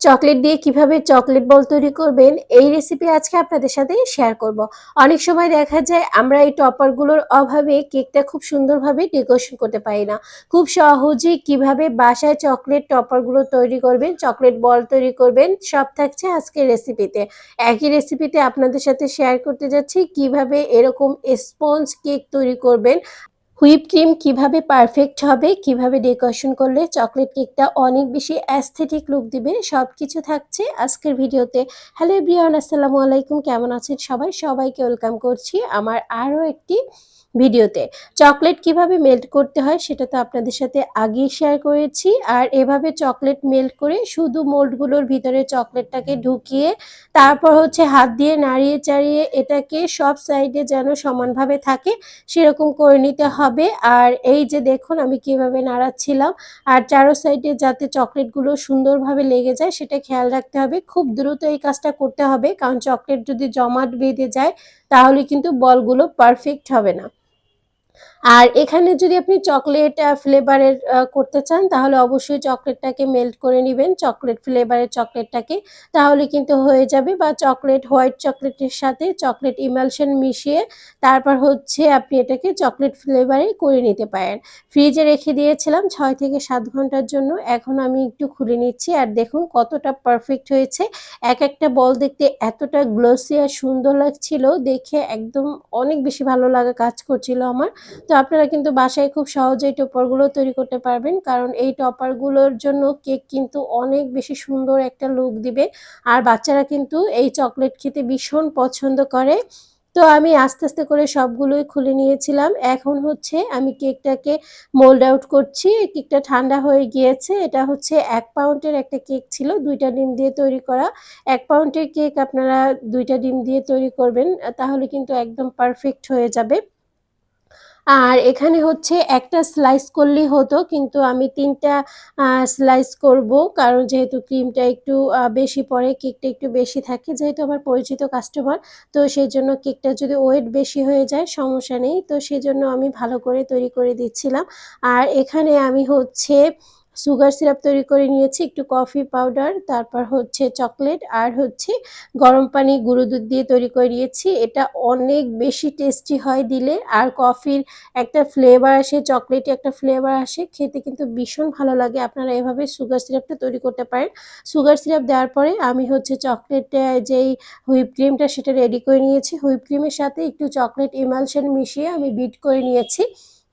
Chocolate দিয়ে কীভাবে chocolate বল তৈরি করবেন, এই রেসিপি আজকে আপনাদের সাথে শেয়ার করব। অনেক সময় দেখা যায় আমরা এই টপারগুলোর অভাবে কেকটা খুব সুন্দরভাবে ডেকোরেশন করতে পারি না। খুব সহজেই কীভাবে বাসায় চকলেট টপারগুলো তৈরি করবেন, চকলেট বল তৈরি করবেন, সব থাকছে আজকের রেসিপিতে একই রেসিপিতে আপনাদের সাথে শেয়ার করতে যাচ্ছি, কীভাবে এরকম স্পঞ্জ কেক তৈরি করবেন। হুইপ ক্রিম কীভাবে পারফেক্ট হবে, কীভাবে ডেকোরেশন করলে চকলেট কেকটা অনেক বেশি অ্যাস্থেটিক লুক দিবে সব কিছু থাকছে আজকের ভিডিওতে। হ্যালো ব্রিয়ান আসসালামু আলাইকুম, কেমন আছেন সবাই? সবাইকে ওয়েলকাম করছি আমার আরও একটি ভিডিওতে। চকলেট কীভাবে মেল্ট করতে হয় সেটা তো আপনাদের সাথে আগেই শেয়ার করেছি। আর এভাবে চকলেট মেল্ট করে শুধু মোল্ডগুলোর ভিতরে চকলেটটাকে ঢুকিয়ে, তারপর হচ্ছে হাত দিয়ে নাড়িয়ে চাড়িয়ে এটাকে সব সাইডে যেন সমানভাবে থাকে, সেরকম করে নিতে হবে। আর এই যে দেখুন আমি কীভাবে নাড়াচ্ছিলাম। আর চারো সাইডে যাতে চকলেটগুলো সুন্দরভাবে লেগে যায় সেটা খেয়াল রাখতে হবে। খুব দ্রুত এই কাজটা করতে হবে। কারণ চকলেট যদি জমাট বেঁধে যায় তাহলে কিন্তু বলগুলো পারফেক্ট হবে না। আর এখানে যদি আপনি চকলেট ফ্লেভারের করতে চান, তাহলে অবশ্যই চকলেটটাকে মেল্ট করে নেবেন। চকলেট ফ্লেভারের চকলেটটাকে তাহলে কিন্তু হয়ে যাবে বা চকলেট হোয়াইট চকলেটের সাথে চকলেট ইমালশন মিশিয়ে তারপর হচ্ছে আপনি এটাকে চকলেট ফ্লেভারে করে নিতে পারেন। ফ্রিজে রেখে দিয়েছিলাম ছয় থেকে সাত ঘণ্টার জন্য। এখন আমি একটু খুলে নিচ্ছি আর দেখুন কতটা পারফেক্ট হয়েছে। এক একটা বল দেখতে এতটা গ্লোসি আর সুন্দর লাগছিল, দেখে একদম অনেক বেশি ভালো লাগা কাজ করছিল আমার। তো আপনারা কিন্তু বাসায় খুব সহজেই টপারগুলো তৈরি করতে পারবেন। কারণ এই টপারগুলোর জন্য কেক কিন্তু অনেক বেশি সুন্দর একটা লুক দিবে। আর বাচ্চারা কিন্তু এই চকলেট খেতে ভীষণ পছন্দ করে। তো আমি আস্তে আস্তে করে সবগুলোই খুলে নিয়েছিলাম। এখন হচ্ছে আমি কেকটাকে মোল্ড আউট করছি। কেকটা ঠান্ডা হয়ে গিয়েছে। এটা হচ্ছে এক পাউন্ডের একটা কেক ছিল। দুইটা ডিম দিয়ে তৈরি করা। এক পাউন্ডের কেক আপনারা দুইটা ডিম দিয়ে তৈরি করবেন, তাহলে কিন্তু একদম পারফেক্ট হয়ে যাবে। আর এখানে হচ্ছে একটা স্লাইস করলেই হতো, কিন্তু আমি তিনটা স্লাইস করব। কারণ যেহেতু ক্রিমটা একটু বেশি পড়ে কেকটা একটু বেশি থাকে, যেহেতু আমার পরিচিত কাস্টমার তো সেই জন্য কেকটা যদি ওয়েট বেশি হয়ে যায়, সমস্যা নেই। তো সেজন্য আমি ভালো করে তৈরি করে দিচ্ছিলাম। আর এখানে আমি হচ্ছে সুগার সিরাপ তৈরি করে নিয়েছি, একটু কফি পাউডার, তারপর হচ্ছে চকলেট, আর হচ্ছে গরম পানি গুঁড়ো দুধ দিয়ে তৈরি করে নিয়েছি। এটা অনেক বেশি টেস্টি হয় দিলে, আর কফির একটা ফ্লেভার আসে, চকলেটে একটা ফ্লেভার আসে, খেতে কিন্তু ভীষণ ভালো লাগে। আপনারা এভাবে সুগার সিরাপটা তৈরি করতে পারেন। সুগার সিরাপ দেওয়ার পরে আমি হচ্ছে চকলেটে যেই হুইপ ক্রিমটা সেটা রেডি করে নিয়েছি। হুইপ ক্রিমের সাথে একটু চকলেট ইমালশন মিশিয়ে আমি বিট করে নিয়েছি।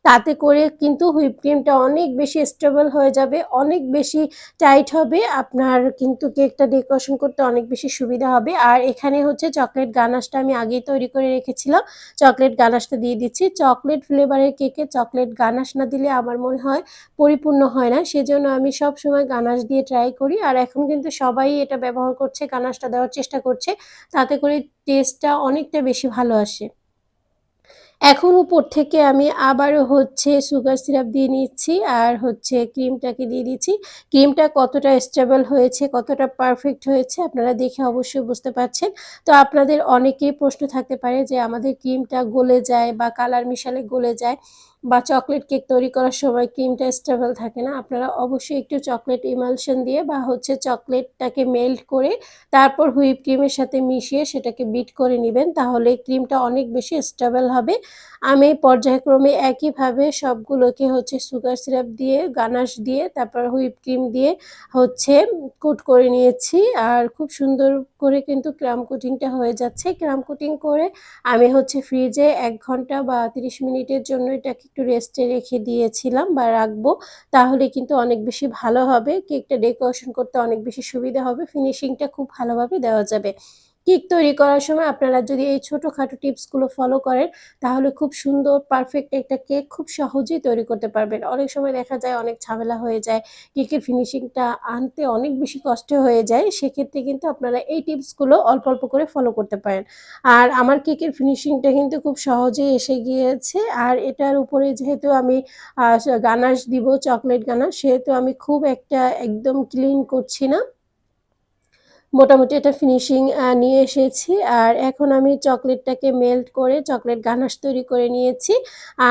তাতে করে কিন্তু হুইপ ক্রিমটা অনেক বেশি স্টেবল হয়ে যাবে, অনেক বেশি টাইট হবে, আপনার কিন্তু কেকটা ডেকোরেশন করতে অনেক বেশি সুবিধা হবে। আর এখানে হচ্ছে চকলেট গানাশটা আমি আগেই তৈরি করে রেখেছিলাম। চকলেট গানাশটা দিয়ে দিচ্ছি। চকলেট ফ্লেভারের কেকে চকলেট গানাশ না দিলে আমার মনে হয় পরিপূর্ণ হয় না। সেজন্য আমি সব সময় গানাশ দিয়ে ট্রাই করি। আর এখন কিন্তু সবাই এটা ব্যবহার করছে, গানাশটা দেওয়ার চেষ্টা করছে। তাতে করে টেস্টটা অনেকটা বেশি ভালো আসে। এখন উপর থেকে আমি আবারও হচ্ছে সুগার সিরাপ দিয়ে নিচ্ছি আর হচ্ছে ক্রিমটাকে দিয়ে দিচ্ছি। ক্রিমটা কতটা স্টেবল হয়েছে, কতটা পারফেক্ট হয়েছে আপনারা দেখে অবশ্যই বুঝতে পারছেন। তো আপনাদের অনেকেই প্রশ্ন থাকতে পারে যে আমাদের ক্রিমটা গলে যায় বা কালার মিশালে গলে যায়। বা চকলেট কেক তৈরি করার সময় ক্রিমটা স্টেবল থাকে না, আপনারা অবশ্যই একটু চকলেট ইমালশন দিয়ে বা হচ্ছে চকলেটটাকে মেল্ট করে তারপর হুইপ ক্রিমের সাথে মিশিয়ে সেটাকে বিট করে নেবেন, তাহলে ক্রিমটা অনেক বেশি স্টেবল হবে। আমি পর্যায়ক্রমে একইভাবে সবগুলোকে হচ্ছে সুগার সিরাপ দিয়ে, গানাশ দিয়ে, তারপর হুইপ ক্রিম দিয়ে হচ্ছে কোট করে নিয়েছি। আর খুব সুন্দর করে কিন্তু ক্রাম কোটিংটা হয়ে যাচ্ছে। ক্রাম কোটিং করে আমি হচ্ছে ফ্রিজে এক ঘণ্টা বা তিরিশ মিনিটের জন্য এটাকে একটু রেস্টে রেখে দিয়েছিলাম বা রাখব, তাহলে কিন্তু অনেক বেশি ভালো হবে। কেকটা ডেকোরেশন করতে অনেক বেশি সুবিধা হবে। ফিনিশিংটা খুব ভালোভাবে দেওয়া যাবে। কেক তৈরি করার সময় আপনারা যদি এই ছোটোখাটো টিপসগুলো ফলো করেন, তাহলে খুব সুন্দর, পারফেক্ট একটা কেক খুব সহজেই তৈরি করতে পারবেন। অনেক সময় দেখা যায় অনেক ঝামেলা হয়ে যায়, কেকের ফিনিশিংটা আনতে অনেক বেশি কষ্ট হয়ে যায়, সেক্ষেত্রে কিন্তু আপনারা এই টিপসগুলো অল্প অল্প করে ফলো করতে পারেন। আর আমার কেকের ফিনিশিংটা কিন্তু খুব সহজেই এসে গিয়েছে, আর এটার উপরে যেহেতু আমি গানাশ দিব, চকলেট গানাশ, সেহেতু আমি খুব একটা একদম ক্লিন করছি না। মোটামুটি একটা ফিনিশিং নিয়ে এসেছি। আর এখন আমি চকলেটটাকে মেল্ট করে চকলেট গানাশ তৈরি করে নিয়েছি।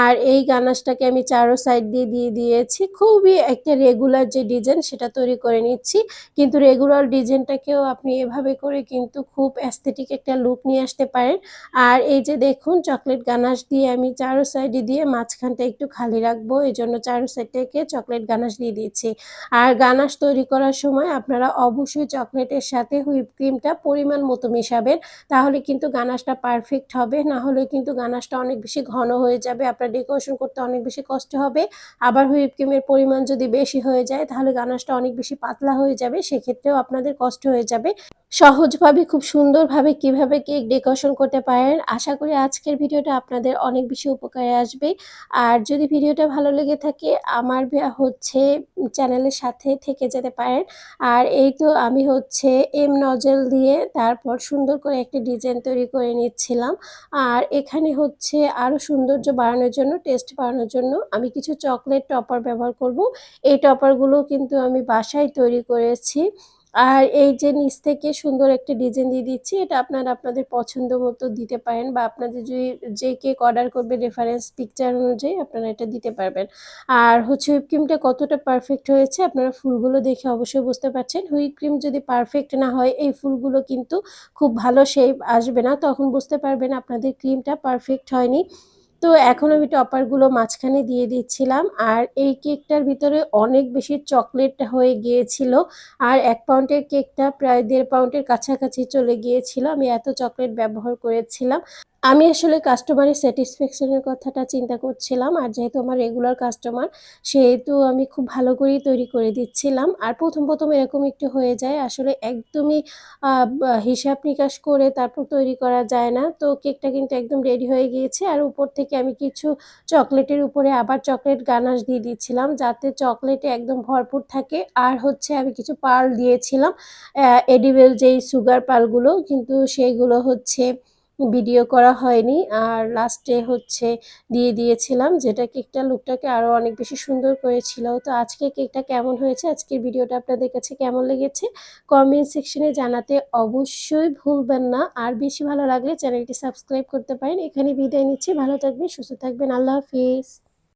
আর এই গানাশটাকে আমি চারো সাইড দিয়ে দিয়ে দিয়েছি। খুবই একটা রেগুলার যে ডিজাইন সেটা তৈরি করে নিচ্ছি। কিন্তু রেগুলার ডিজাইনটাকেও আপনি এভাবে করে কিন্তু খুব অ্যাস্থেটিক একটা লুক নিয়ে আসতে পারেন। আর এই যে দেখুন, চকলেট গানাশ দিয়ে আমি চারো সাইডে দিয়ে মাঝখানটা একটু খালি রাখব। এই জন্য চারো সাইড থেকে চকলেট গানাশ দিয়ে দিয়েছি। আর গানাশ তৈরি করার সময় আপনারা অবশ্যই চকলেটের সাথে হুইপ ক্রিমটা পরিমাণ মতো মেশাবেন, তাহলে কিন্তু গানাশটা পারফেক্ট হবে। না হলে কিন্তু গানাশটা অনেক বেশি ঘন হয়ে যাবে, আপনার ডেকোরেশন করতে অনেক বেশি কষ্ট হবে। আবার হুইপ ক্রিমের পরিমাণ যদি বেশি হয়ে যায়, তাহলে গানাশটা অনেক বেশি পাতলা হয়ে যাবে, সেক্ষেত্রেও আপনাদের কষ্ট হয়ে যাবে। সহজভাবে, খুব সুন্দরভাবে কীভাবে কেক ডেকোরেশন করতে পারেন, আশা করি আজকের ভিডিওটা আপনাদের অনেক বেশি উপকারে আসবে। আর যদি ভিডিওটা ভালো লেগে থাকে, আমার হচ্ছে চ্যানেলের সাথে থেকে যেতে পারেন। আর এই তো আমি হচ্ছে এম নজল দিয়ে তারপর সুন্দর করে একটি ডিজাইন তৈরি করে নিচ্ছিলাম। আর এখানে হচ্ছে আরও সৌন্দর্য বাড়ানোর জন্য টেস্ট বাড়ানোর জন্য আমি কিছু চকলেট টপার ব্যবহার করব। এই টপারগুলো কিন্তু আমি বাসায় তৈরি করেছি। আর এই যে নিচ থেকে সুন্দর একটা ডিজাইন দিয়ে দিচ্ছি, এটা আপনারা আপনাদের পছন্দ মতো দিতে পারেন বা আপনাদের যদি যে কেক অর্ডার করবে রেফারেন্স পিকচার অনুযায়ী আপনারা এটা দিতে পারবেন। আর হচ্ছে হুইপ ক্রিমটা কতটা পারফেক্ট হয়েছে আপনারা ফুলগুলো দেখে অবশ্যই বুঝতে পারছেন। হুইপ ক্রিম যদি পারফেক্ট না হয়, এই ফুলগুলো কিন্তু খুব ভালো শেপ আসবে না। তখন বুঝতে পারবেন আপনাদের ক্রিমটা পারফেক্ট হয়নি। তো এখন আমি টপারগুলো মাঝখানে দিয়ে দিচ্ছিলাম আর এই কেকটার ভিতরে অনেক বেশি চকলেট হয়ে গিয়েছিল আর এক পাউন্ডের কেকটা প্রায় দেড় পাউন্ডের কাছাকাছি চলে গিয়েছিল। আমি এত চকলেট ব্যবহার করেছিলাম। আমি আসলে কাস্টমারের স্যাটিসফ্যাকশনের কথাটা চিন্তা করছিলাম, আর যেহেতু আমার রেগুলার কাস্টমার সেহেতু আমি খুব ভালো করেই তৈরি করে দিচ্ছিলাম। আর প্রথম প্রথম এরকম একটু হয়ে যায়, আসলে একদমই হিসাব নিকাশ করে তারপর তৈরি করা যায় না। তো কেকটা কিন্তু একদম রেডি হয়ে গিয়েছে, আর উপর থেকে আমি কিছু চকলেটের উপরে আবার চকলেট গানাশ দিয়ে দিচ্ছিলাম, যাতে চকলেটে একদম ভরপুর থাকে। আর হচ্ছে আমি কিছু পাল দিয়েছিলাম এডিবেল যেই সুগার পালগুলো কিন্তু সেইগুলো হচ্ছে ভিডিও করা হয়নি। আর লাস্টে হচ্ছে দিয়ে দিয়েছিলাম, যেটা কেকটা লুকটাকে আরও অনেক বেশি সুন্দর করেছিল। তো আজকে কেকটা কেমন হয়েছে, আজকের ভিডিওটা আপনাদের কাছে কেমন লেগেছে কমেন্ট সেকশনে জানাতে অবশ্যই ভুলবেন না। আর বেশি ভালো লাগলে চ্যানেলটি সাবস্ক্রাইব করতে পারেন। এখানে বিদায় নিচ্ছি, ভালো থাকবেন, সুস্থ থাকবেন, আল্লাহ হাফিজ।